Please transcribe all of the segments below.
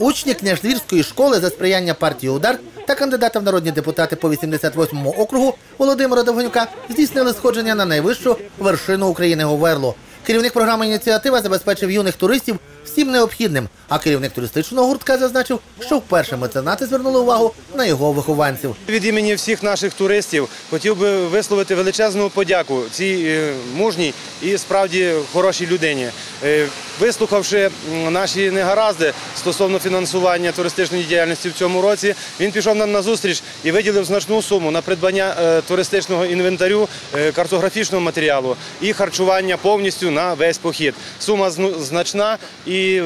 Учні княждвірської школи за сприяння партії Удар та кандидата в народні депутати по 88-му округу Володимира Довганюка здійснили сходження на найвищу вершину України Говерло. Керівник програми ініціатива забезпечив юних туристів всім необхідним, а керівник туристичного гуртка зазначив, що вперше меценати звернули увагу на його вихованців. Від імені всіх наших туристів хотів би висловити величезну подяку цій е, мужній і справді хорошій людині. Вислухавши наші негаразди стосовно фінансування туристичної діяльності в цьому році, він пішов нам на зустріч і виділив значну суму на придбання е, туристичного інвентарю, е, картографічного матеріалу і харчування повністю на весь похід. Сума значна, і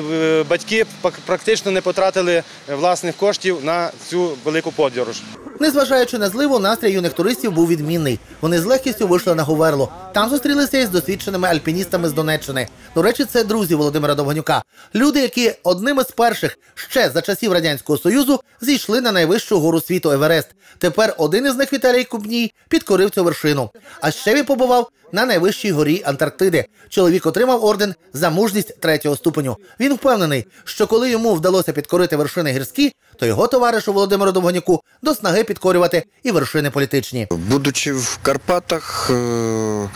батьки практично не потратили е, власних коштів на цю велику подорож. Незважаючи на зливу, настрій юних туристів був відмінний. Вони з легкістю вийшли на Говерло. Там зустрілися із досвідченими альпіністами з Донеччини. До речі, це друзі Володимира Довганюка. Люди, які одними з перших ще за часів радянського союзу зійшли на найвищу гору світу Еверест. Тепер один із них Віталій Кубній підкорив цю вершину. А ще він побував на найвищій горі Антарктиди. Чоловік отримав орден за мужність третього ступеню. Він впевнений, що коли йому вдалося підкорити вершини гірські, то його товаришу Володимиру Довганюку до снаги підкорювати і вершини політичні. Будучи в Карпатах, е,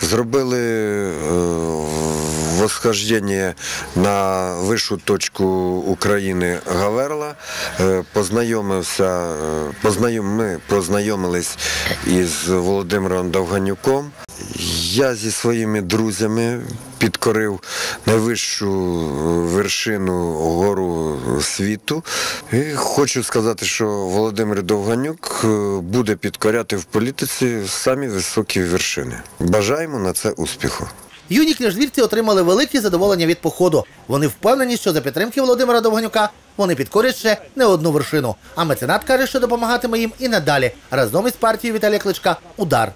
зробили е, восхождення на вищу точку України Гаверла. Е, Познайомився, е, познайом, ми познайомились із Володимиром Довганюком. Я зі своїми друзями підкорив найвищу е, вершину гору світу. І хочу сказати, що Володимир Довганюк буде підкоряти в політиці самі високі вершини. Бажаємо на це успіху. Юні княжвірці отримали велике задоволення від походу. Вони впевнені, що за підтримки Володимира Довганюка вони підкорять ще не одну вершину. А меценат каже, що допомагатиме їм і надалі разом із партією Віталія Кличка Удар.